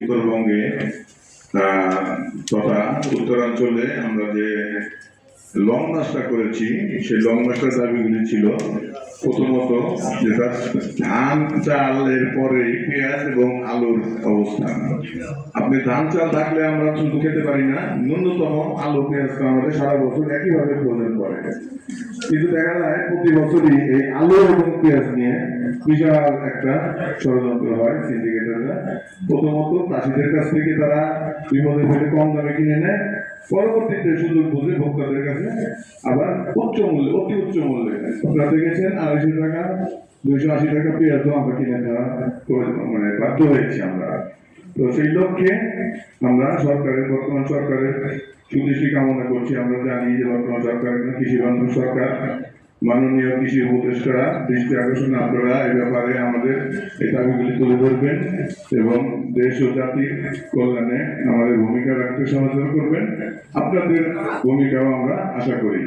উত্তরবঙ্গে তথা উত্তরাঞ্চলে আমরা যে লং মার্চটা করেছি, সেই লং মার্চটার দাবিগুলি ছিল প্রথমত যেটা ধান চালের পরে পেঁয়াজ এবং আলুর অবস্থান। আপনি ধান চাল থাকলে আমরা শুধু খেতে পারি না, ন্যূনতম আলু পেঁয়াজ তো আমাদের সারা বছর একইভাবে প্রয়োজন পড়ে কিন্তু দেখা যায় প্রতি বছরই এই আলু এবং পেঁয়াজ নিয়ে বিশাল একটা ষড়যন্ত্র হয় সিন্ডিকেটাররা। প্রথমত চাষিদের কাছ থেকে তারা বিপদে ফেলে কম দামে কিনে নেয়, পরবর্তীতে সুযোগ বুঝে ভোক্তাদের কাছে আবার উচ্চ মূল্যে, অতি উচ্চ মূল্যে। আপনারা দেখেছেন, আড়াইশো টাকা, দুইশো আশি টাকা পেঁয়াজ আমরা কিনে মানে বাধ্য হয়েছি আমরা। তো সেই লক্ষ্যে আমরা সরকারের, বর্তমান সরকারের সুদৃষ্টি কামনা করছি। আমরা জানি যে বর্তমান সরকার কৃষি বান্ধব সরকার। মাননীয় কৃষি উপদেষ্টারা দৃষ্টি আকর্ষণ আপনারা এ ব্যাপারে আমাদের এই দাবিগুলি তুলে ধরবেন এবং দেশ ও জাতির কল্যাণে আমাদের ভূমিকা রাখতে সমালোচনা করবেন। আপনাদের ভূমিকাও আমরা আশা করি।